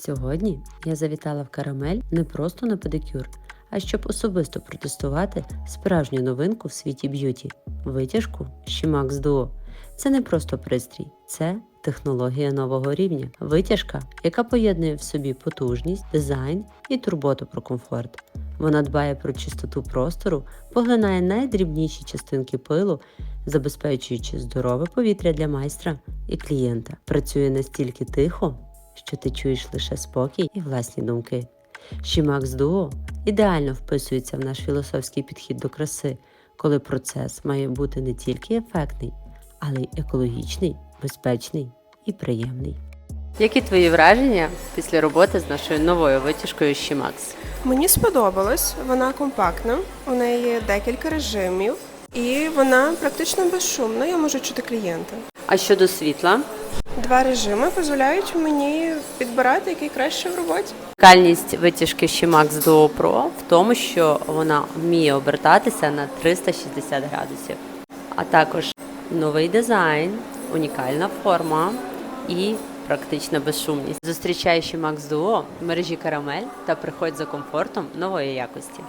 Сьогодні я завітала в карамель не просто на педикюр, а щоб особисто протестувати справжню новинку в світі б'юті витяжку Shimax Duo. Це не просто пристрій, це технологія нового рівня. Витяжка, яка поєднує в собі потужність, дизайн і турботу про комфорт. Вона дбає про чистоту простору, поглинає найдрібніші частинки пилу, забезпечуючи здорове повітря для майстра і клієнта. Працює настільки тихо, що ти чуєш лише спокій і власні думки. Shimax Duo ідеально вписується в наш філософський підхід до краси, коли процес має бути не тільки ефектний, але й екологічний, безпечний і приємний. Які твої враження після роботи з нашою новою витяжкою Shimax? Мені сподобалось, вона компактна, у неї є декілька режимів, і вона практично безшумна. Я можу чути клієнта. А щодо світла? Два режими дозволяють мені підбирати, який краще в роботі. Унікальність витяжки Shimax Duo Pro в тому, що вона вміє обертатися на 360 градусів, а також новий дизайн, унікальна форма і практична безшумність. Зустрічай Shimax Duo в мережі Карамель та приходь за комфортом нової якості.